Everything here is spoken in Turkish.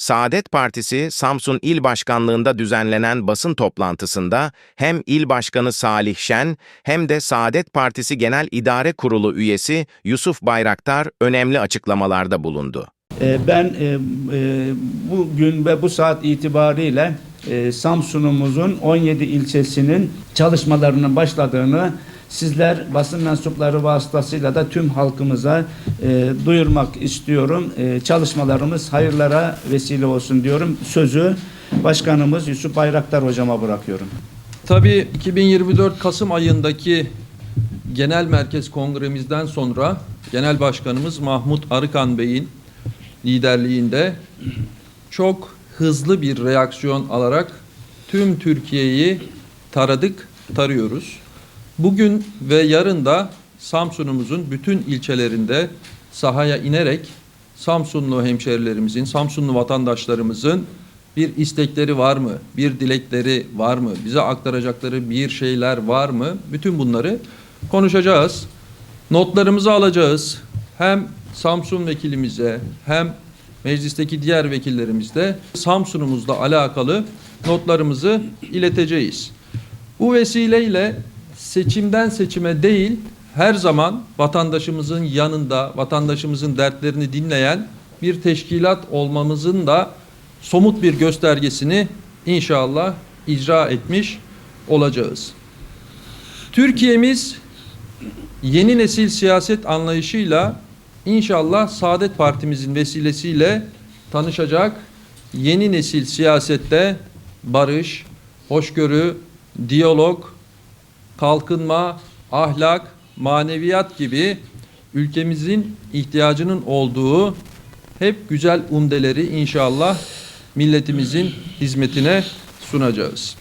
Saadet Partisi Samsun İl Başkanlığında düzenlenen basın toplantısında hem İl Başkanı Salih Şen hem de Saadet Partisi Genel İdare Kurulu üyesi Yusuf Bayraktar önemli açıklamalarda bulundu. E, Ben e, e, bugün ve bu saat itibariyle e, Samsun'umuzun 17 ilçesinin çalışmalarının başladığını sizler basın mensupları vasıtasıyla da tüm halkımıza e, duyurmak istiyorum. E, çalışmalarımız hayırlara vesile olsun diyorum. Sözü Başkanımız Yusuf Bayraktar hocama bırakıyorum. Tabii 2024 Kasım ayındaki Genel Merkez Kongremizden sonra Genel Başkanımız Mahmut Arıkan Bey'in liderliğinde çok hızlı bir reaksiyon alarak tüm Türkiye'yi taradık, tarıyoruz. Bugün ve yarın da Samsun'umuzun bütün ilçelerinde sahaya inerek Samsunlu hemşerilerimizin, Samsunlu vatandaşlarımızın bir istekleri var mı? Bir dilekleri var mı? Bize aktaracakları bir şeyler var mı? Bütün bunları konuşacağız. Notlarımızı alacağız. Hem Samsun vekilimize hem meclisteki diğer vekillerimizle Samsun'umuzla alakalı notlarımızı ileteceğiz. Bu vesileyle seçimden seçime değil her zaman vatandaşımızın yanında, vatandaşımızın dertlerini dinleyen bir teşkilat olmamızın da somut bir göstergesini inşallah icra etmiş olacağız. Türkiye'miz yeni nesil siyaset anlayışıyla inşallah Saadet Partimizin vesilesiyle tanışacak. Yeni nesil siyasette barış, hoşgörü, diyalog, kalkınma, ahlak, maneviyat gibi ülkemizin ihtiyacının olduğu hep güzel umdeleri inşallah milletimizin hizmetine sunacağız.